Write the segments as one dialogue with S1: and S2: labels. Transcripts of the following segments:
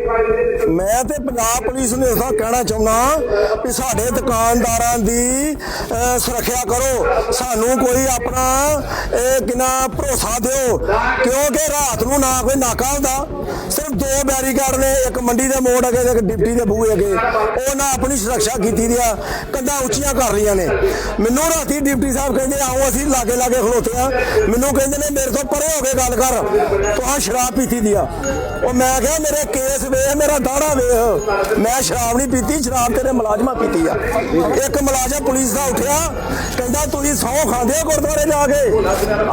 S1: ਮੈਂ ਤੇ ਪੰਜਾਬ ਪੁਲਿਸ ਨੂੰ ਇਸਦਾ ਕਹਿਣਾ ਚਾਹੁੰਦਾ ਕਿ ਸਾਡੇ ਦੁਕਾਨਦਾਰਾਂ ਦੀ ਸੁਰੱਖਿਆ ਕਰੋ। ਸਾਨੂੰ ਕੋਈ ਆਪਣਾ, ਇਹ ਕਿਨਾ ਭਰੋਸਾ ਦਿਓ, ਕਿਉਂਕਿ ਰਾਤ ਨੂੰ ਨਾ ਕੋਈ ਨਾਕਾ ਹੁੰਦਾ। ਸਿਰਫ ਦੋ ਬੈਰੀਕਾਰਡ ਨੇ, ਇੱਕ ਮੰਡੀ ਦੇ ਮੋੜ ਅਗੇ ਤੇ ਇੱਕ ਡਿਪਟੀ ਦੇ ਬੂਹੇ ਅਗੇ। ਉਹ ਆਪਣੀ ਸੁਰੱਖਿਆ ਕੀਤੀ ਦਿਆ ਕੰਧਾਂ ਉੱਚੀਆਂ ਕਰ ਰਹੀਆਂ ਨੇ। ਮੈਨੂੰ ਰਾਤੀ ਡਿਪਟੀ ਸਾਹਿਬ ਕਹਿੰਦੇ, ਆਓ ਅਸੀਂ ਲਾਗੇ ਲਾਗੇ ਖਲੋਤੇ ਆ। ਮੈਨੂੰ ਕਹਿੰਦੇ ਨੇ, ਮੇਰੇ ਤੋਂ ਪਰੇ ਹੋ ਕੇ ਗੱਲ ਕਰ। ਤੁਹਾਂ ਸ਼ਰਾਬ ਪੀਤੀ ਦੀ ਆ। ਉਹ ਮੈਂ ਕਿਹਾ, ਮੇਰੇ ਕੇਸ ਵੇਖ, ਮੇਰਾ ਦਾੜਾ ਵੇਖ। ਮੈਂ ਸ਼ਰਾਬ ਨਹੀਂ ਪੀਤੀ, ਸ਼ਰਾਬ ਤੇਰੇ ਮੁਲਾਜ਼ਮਾਂ ਪੀਤੀ ਆ। ਇੱਕ ਮੁਲਾਜ਼ਮ ਪੁਲਿਸ ਦਾ ਉੱਠਿਆ, ਕਹਿੰਦਾ, ਤੁਸੀਂ ਸਹੁੰ ਖਾਂਦੇ ਹੋ ਗੁਰਦੁਆਰੇ ਜਾ ਕੇ?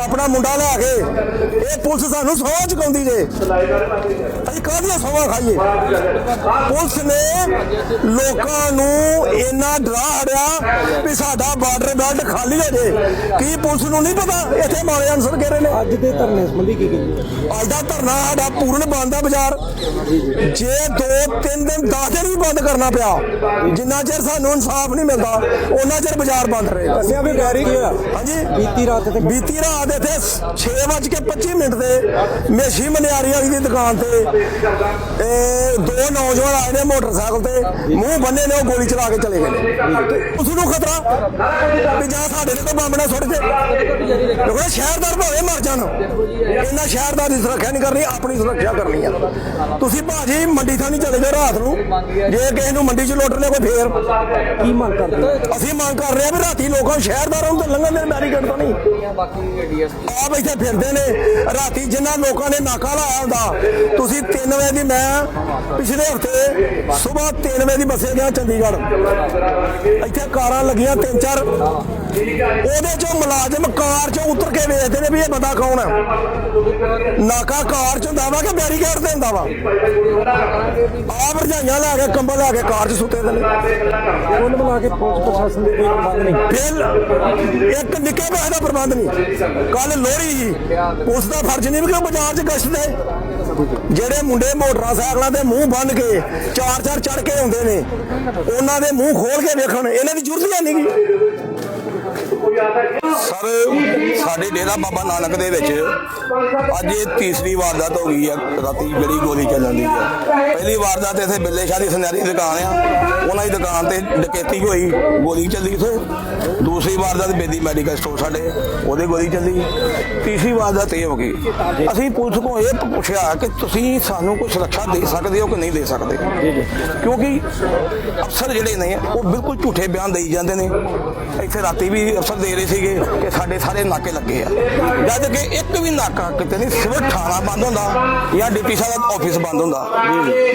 S1: ਆਪਣਾ ਮੁੰਡਾ ਲੈ ਕੇ, ਇਹ ਪੁਲਿਸ ਸਾਨੂੰ ਸਹੁੰ ਚੁਕਾਉਂਦੀ ਜੇ। ਅਸੀਂ ਕਾਹਦੀਆਂ ਸਹੁੰ ਖਾਈਏ? ਪੁਲਿਸ ਨੇ ਲੋਕਾਂ ਨੂੰ ਇੰਨਾ ਡਰਾ ਹੜਿਆ ਵੀ ਸਾਡਾ ਬਾਰਡਰ ਬੈਲਟ ਖਾਲੀ ਹੋ ਜੇ। ਕੀ ਪੁਲਿਸ ਨੂੰ ਨਹੀਂ ਪਤਾ? ਇੱਥੇ ਮਾਰੇ ਅਨਸਰ ਘੇਰੇ ਨੇ।
S2: ਅੱਜ ਦੇ ਧਰਨੇ ਸੰਬੰਧੀ ਕੀ ਕਹਿੰਦੇ?
S1: ਅੱਜ ਦਾ ਧਰਨਾ ਸਾਡਾ ਪੂਰਨ ਬੰਦ ਆ ਬਾਜ਼ਾਰ। ਜੇ ਦੋ ਤਿੰਨ ਦਿਨ 10 ਦਿਨ ਵੀ ਬੰਦ ਕਰਨਾ ਪਿਆ ਜਿੰਨਾ ਚਿਰ ਸਾਨੂੰ ਇਨਸਾਫ ਨਹੀਂ ਮਿਲਦਾ ਉਹਨਾਂ ਚਿਰ ਬਾਜ਼ਾਰ ਬੰਦ ਰਹੇਗਾ
S2: ਦੱਸਿਆ ਵੀ ਗੈਰੀ ਕੀ ਹੋਇਆ?
S1: ਹਾਂਜੀ।
S2: ਬੀਤੀ ਰਾਤ ਤੇ
S1: ਬੀਤੀ ਰਾਤ ਇੱਥੇ 6:25 ਮਿੰਟ ਤੇ ਮੇਸ਼ੀ ਮਨਿਆਰੀ ਵਾਲੀ ਦੀ ਦੁਕਾਨ ਤੇ ਇਹ ਦੋ ਨੌਜਵਾਨ ਆਏ ਨੇ ਮੋਟਰਸਾਈਕਲ ਤੇ ਮੂੰਹ ਬੰਨੇ ਨੇ ਉਹ ਗੋਲੀ ਚਲਾ ਕੇ ਚਲੇ ਗਏ ਨੇ। ਉਸ ਨੂੰ ਖਤਰਾ ਵੀ ਜਾਂ ਸਾਡੇ ਤੇ ਕੋਈ ਬੰਬ ਨਾ ਸੁੱਟ ਦੇ ਲੋਕਾਂ ਸ਼ਹਿਰਦਾਰ ਭਾਵੇਂ ਮਰ ਜਾਣ। ਇਹਨਾਂ ਸ਼ਹਿਰਦਾਰ ਦੀ ਸੁਰੱਖਿਆ ਨਹੀਂ ਕਰਨੀ ਆਪਣੀ ਸੁਰੱਖਿਆ ਕਰਨੀ ਆ। ਤੁਸੀਂ ਭਾਜੀ ਮੰਡੀ ਥਾਣੀ ਚਲੇ ਜਾਓ ਰਾਤ ਨੂੰ। ਜੇ ਕਿਸੇ ਨੂੰ ਮੰਡੀ 'ਚ ਲੁੱਟ ਲਿਆ ਕੋਈ ਫੇਰ।
S2: ਕੀ ਮੰਗ ਕਰਦੇ
S1: ਅਸੀਂ ਮੰਗ ਕਰ ਰਹੇ ਹਾਂ ਵੀ ਰਾਤੀ ਲੋਕਾਂ ਸ਼ਹਿਰਦਾਰਾਂ ਨੂੰ ਤਾਂ ਲੰਘਣ ਦੇ ਬੈਰੀਕੇਡ ਤੋਂ ਨਹੀਂ। ਆਪ ਇੱਥੇ ਫਿਰਦੇ ਨੇ। ਰਾਤੀ ਜਿਨ੍ਹਾਂ ਲੋਕਾਂ ਨੇ ਨਾਕਾ ਲਾਇਆ ਹੁੰਦਾ ਤੁਸੀਂ 3 ਵਜੇ ਦੀ ਮੈਂ ਪਿਛਲੇ ਹਫ਼ਤੇ ਸਵੇਰ 3 ਵਜੇ ਦੀ ਬੱਸੇ ਗਿਆ ਚੰਡੀਗੜ੍ਹ। ਇੱਥੇ ਕਾਰਾਂ ਲੱਗੀਆਂ ਤਿੰਨ ਚਾਰ। ਉਹਦੇ ਚੋਂ ਮੁਲਾਜ਼ਮ ਕਾਰ ਚੋਂ ਉਤਰ ਕੇ ਵੇਖਦੇ ਨੇ ਵੀ ਇਹ ਬੰਦਾ ਕੌਣ ਹੈ। ਨਾਕਾ ਕਾਰ ਚ ਹੁੰਦਾ ਵਾ ਕਿ ਬੈਰੀਕੇਡ ਤੇ ਹੁੰਦਾ ਵਾ? ਆਪ ਰਜਾਈਆਂ ਲੈ ਕੇ ਕੰਬਲ ਲੈ ਕੇ ਕਾਰ ਚ ਸੁੱਤੇ ਦੇ ਨੇ।
S2: ਕੁੱਲ ਮਿਲਾ ਕੇ ਪੁਲਿਸ ਪ੍ਰਸ਼ਾਸਨ ਦੇ ਕੋਈ ਪ੍ਰਬੰਧ ਨਹੀਂ।
S1: ਬਿੱਲ ਇੱਕ ਨਿੱਕੇ ਪੈਸੇ ਦਾ ਪ੍ਰਬੰਧ ਨਹੀਂ। ਕੱਲ ਲੋਹੜੀ ਸੀ। ਉਸ ਦਾ ਫਰਜ਼ ਨਹੀਂ ਵੀ ਕਿ ਬਾਜ਼ਾਰ 'ਚ ਗਸ਼ਤ ਦੇ ਜਿਹੜੇ ਮੁੰਡੇ ਮੋਟਰਸਾਈਕਲਾਂ ਦੇ ਮੂੰਹ ਬੰਨ ਕੇ ਚਾਰ ਚਾਰ ਚੜ ਕੇ ਆਉਂਦੇ ਨੇ, ਉਹਨਾਂ ਦੇ ਮੂੰਹ ਖੋਲ ਕੇ ਵੇਖਣ, ਇਹਨਾਂ ਦੀ ਜ਼ਰੂਰਤ ਹੀ ਨਹੀਂ ਗੀ।
S3: ਸਰ ਸਾਡੇ ਡੇਰਾ ਬਾਬਾ ਨਾਨਕ ਦੇ ਵਿੱਚ ਅੱਜ ਇਹ ਤੀਸਰੀ ਵਾਰਦਾਤ ਹੋ ਗਈ ਹੈ ਰਾਤੀ ਜਿਹੜੀ ਗੋਲੀ ਚੱਲਣ ਦੀ ਹੈ ਪਹਿਲੀ ਵਾਰਦਾਤ ਇੱਥੇ ਬਿੱਲੇ ਸ਼ਾਹ ਦੀ ਸੁਨਹਿਰੀ ਦੁਕਾਨ ਆ, ਉਹਨਾਂ ਦੀ ਦੁਕਾਨ ਤੇ ਡਕੈਤੀ ਹੋਈ, ਗੋਲੀ ਚੱਲੀ ਉੱਥੇ। ਦੂਸਰੀ ਵਾਰਦਾਤ ਬੇਦੀ ਮੈਡੀਕਲ ਸਟੋਰ ਸਾਡੇ, ਉਹਦੇ ਗੋਲੀ ਚੱਲੀ। ਤੀਸਰੀ ਵਾਰਦਾਤ ਇਹ ਹੋ ਗਈ। ਅਸੀਂ ਪੁਲਿਸ ਕੋਲ ਇਹ ਪੁੱਛਿਆ ਕਿ ਤੁਸੀਂ ਸਾਨੂੰ ਕੋਈ ਸੁਰੱਖਿਆ ਦੇ ਸਕਦੇ ਹੋ ਕਿ ਨਹੀਂ ਦੇ ਸਕਦੇ? ਕਿਉਂਕਿ ਅਫਸਰ ਜਿਹੜੇ ਨੇ, ਉਹ ਬਿਲਕੁਲ ਝੂਠੇ ਬਿਆਨ ਦੇਈ ਜਾਂਦੇ ਨੇ। ਇੱਥੇ ਰਾਤੀ ਵੀ ਅਫਸਰ ਦੇ ਰਹੇ ਸੀਗੇ। ਕਿ ਸਾਡੇ ਸਾਰੇ ਨਾਕੇ ਲੱਗੇ ਆ। ਜਦ ਕਿ ਇੱਕ ਵੀ ਨਾਕਾ ਕਿਤੇ ਨਹੀਂ, ਸਿਰਫ ਥਾਣਾ ਬੰਦ ਹੁੰਦਾ ਜਾਂ ਡਿਪਟੀ ਸਾਹਿਬ ਦਾ ਆਫਿਸ ਬੰਦ ਹੁੰਦਾ,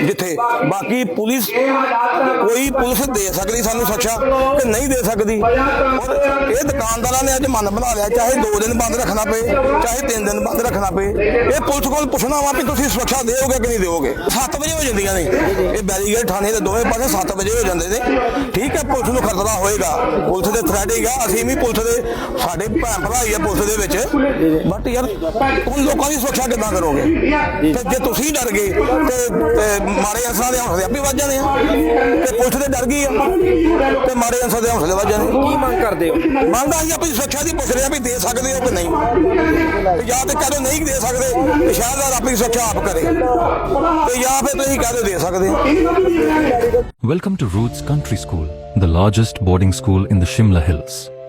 S3: ਜਿੱਥੇ ਬਾਕੀ ਪੁਲਿਸ ਕੋਈ ਪੁਲਿਸ ਦੇ ਸਕਦੀ ਸਾਨੂੰ ਸੁਰੱਖਿਆ ਕਿ ਨਹੀਂ ਦੇ ਸਕਦੀ। ਔਰ ਇਹ ਦੁਕਾਨਦਾਰਾਂ ਨੇ ਅੱਜ ਮਨ ਬਣਾ ਲਿਆ, ਚਾਹੇ 2 ਦਿਨ ਬੰਦ ਰੱਖਣਾ ਪਏ, ਚਾਹੇ 3 ਦਿਨ ਬੰਦ ਰੱਖਣਾ ਪਏ, ਇਹ ਪੁਲਿਸ ਕੋਲ ਪੁੱਛਣਾ ਵਾ ਵੀ ਤੁਸੀਂ ਸੁਰੱਖਿਆ ਦੇਓਗੇ ਕਿ ਨਹੀਂ ਦਿਓਗੇ। 7 ਵਜੇ ਹੋ ਜਾਂਦੀਆਂ ਨੇ। ਇਹ ਬੈਰੀਗੇਡ ਥਾਣੇ ਦੇ ਦੋਵੇਂ ਪਾਸੇ 7 ਵਜੇ ਹੋ ਜਾਂਦੇ ਨੇ। ਠੀਕ ਹੈ, ਪੁਲਿਸ ਨੂੰ ਖਤਰਾ ਹੋਏਗਾ। ਪੁਲਿਸ ਦੇ ਥ੍ਰੈਟਿੰਗ ਆ ਅਸੀਂ ਵੀ ਪੁਲਿਸ ਦੇ ਸਾਡੇ ਭੈਣ ਭਰਾ ਹੀ ਆ ਪੁਲਿਸ ਦੇ ਵਿੱਚ। ਬਟ ਯਾਰ ਹੁਣ ਲੋਕਾਂ ਦੀ ਸੁਰੱਖਿਆ ਕਿੱਦਾਂ ਕਰੋਗੇ? ਤੇ ਜੇ ਤੁਸੀਂ ਡਰ ਗਏ ਤੇ ਮਾੜੇ ਅਨਸਰਾਂ ਦੇ ਹੌਸਲੇ ਆਪੇ ਵੱਜ ਜਾਣੇ ਆ। ਤੇ ਪੁਲਿਸ ਤੇ ਡਰ ਗਈ ਆ। ਤੇ ਮਾੜੇ ਅਨਸਰ ਦੇ ਹੌਸਲੇ ਵੱਜ ਜਾਣੇ।
S2: ਕੀ ਮੰਗ ਕਰਦੇ ਹੋ?
S3: ਮੰਨਦਾ ਅਸੀਂ ਆਪਣੀ ਸੁਰੱਖਿਆ ਦੀ ਪੁੱਛ ਰਹੇ ਆ ਵੀ ਦੇ ਸਕਦੇ ਹੋ ਕਿ ਨਹੀਂ। ਤੇ ਜਾਂ ਤੇ ਕਹਦੋ ਨਹੀਂ ਦੇ ਸਕਦੇ ਤੇ ਸ਼ਹਿਰਦਾਰ ਆਪਣੀ ਸੁਰੱਖਿਆ ਆਪ ਕਰੇ। ਤੇ ਜਾਂ ਫਿਰ ਤੁਸੀਂ ਕਹਦੋ ਦੇ ਸਕਦੇ ਹੋ।
S4: Welcome to Roots Country School, the largest boarding school in the Shimla Hills.